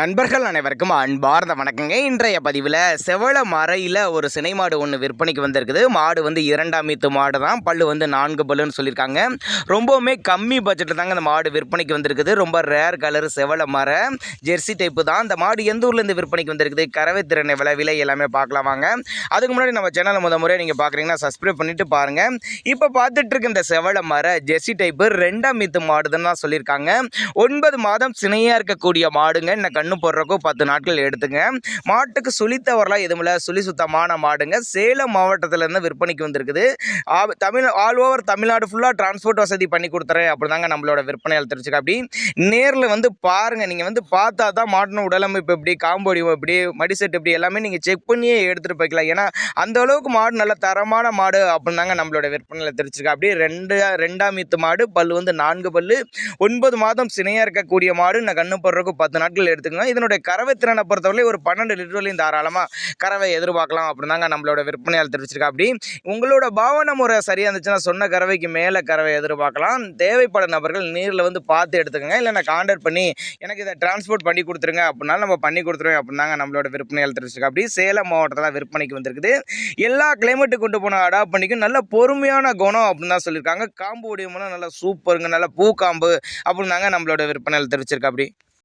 நண்பர்கள் அனைவருக்கும் அன்பார்ந்த வணக்கங்க. இன்றைய பதிவில் செவள மறையில் ஒரு சினை மாடு ஒன்று விற்பனைக்கு வந்திருக்குது. மாடு வந்து இரண்டாம் மீத்து மாடு தான். பல்லு வந்து நான்கு பல்லுன்னு சொல்லியிருக்காங்க. ரொம்பவுமே கம்மி பட்ஜெட்டில் தாங்க இந்த மாடு விற்பனைக்கு வந்திருக்குது. ரொம்ப ரேர் கலர் செவள மர ஜெர்சி டைப்பு தான். அந்த மாடு எந்த ஊர்லேருந்து விற்பனைக்கு வந்திருக்குது? கறவை திறனை விலை விலை எல்லாமே பார்க்கலாம் வாங்க. அதுக்கு முன்னாடி நம்ம சேனலை முத முறை நீங்கள் பார்க்குறீங்கன்னா சப்ஸ்கிரைப் பண்ணிட்டு பாருங்கள் இப்போ பார்த்துட்டு இருக்க இந்த செவள மர ஜெர்சி டைப்பு ரெண்டாம் மீத்து மாடுதுன்னு தான் சொல்லியிருக்காங்க. ஒன்பது மாதம் சினையாக இருக்கக்கூடிய மாடுங்க. இந்த கண்ணு போடுறக்கும் பத்து நாட்கள் எடுத்துங்க. மாட்டுக்கு சுழித்தவரெலாம் எதுவும் இல்லை. சுழி சுத்தமான மாடுங்க. சேலம் மாவட்டத்திலேருந்து விற்பனைக்கு வந்திருக்குது. ஆ- தமிழ் ஆல் ஓவர் தமிழ்நாடு ஃபுல்லாக டிரான்ஸ்போர்ட் வசதி பண்ணி கொடுத்துறேன். அப்படி தாங்க நம்மளோட விற்பனையால் தெரிஞ்சுக்க அப்படி. நேரில் வந்து பாருங்கள் நீங்கள் வந்து பார்த்தா தான் மாட்டின உடலமைப்பு எப்படி காம்போடி எப்படி மடிசெட் எப்படி எல்லாமே நீங்கள் செக் பண்ணியே எடுத்துகிட்டு போய்க்கலாம். ஏன்னா அந்த அளவுக்கு மாடு நல்ல தரமான மாடு அப்படின்னு தாங்க நம்மளோட விற்பனையில் தெரிஞ்சுக்க அப்படியே ரெண்டு ரெண்டாம் மீத்து மாடு பல்லு வந்து நான்கு பல்லு. ஒன்பது மாதம் சினையாக இருக்கக்கூடிய மாடு நான் கண்ணு போடுறதுக்கு பத்து நாட்கள் வச்சுருந்தோம் இதனுடைய கறவை திறனை பொறுத்தவரை ஒரு பன்னெண்டு லிட்டர்லையும் தாராளமாக கறவை எதிர்பார்க்கலாம் அப்படின்னு தாங்க நம்மளோட விற்பனையால் தெரிவிச்சிருக்கா அப்படி உங்களோட பாவனை முறை சரியாக இருந்துச்சுன்னா சொன்ன கறவைக்கு மேலே கறவை எதிர்பார்க்கலாம். தேவைப்பட நபர்கள் நேரில் வந்து பார்த்து எடுத்துக்கோங்க. இல்லை நான் கான்டாக்ட் பண்ணி எனக்கு இதை டிரான்ஸ்போர்ட் பண்ணி கொடுத்துருங்க அப்படின்னாலும் நம்ம பண்ணி கொடுத்துருவோம் அப்படின்னு தாங்க நம்மளோட விற்பனையால் தெரிவிச்சிருக்கா அப்படி சேலம் மாவட்டத்தில் விற்பனைக்கு வந்திருக்குது. எல்லா கிளைமேட்டுக்கு கொண்டு போன அடாப்ட் பண்ணிக்கும். நல்ல பொறுமையான குணம் அப்படின்னு தான் சொல்லியிருக்காங்க. காம்பு உடையமும் நல்லா சூப்பருங்க நல்ல பூ காம்பு அப்படின்னு தாங்க நம்மளோட விற்பனையில் தெரிவிச்சிருக்கா அப்படி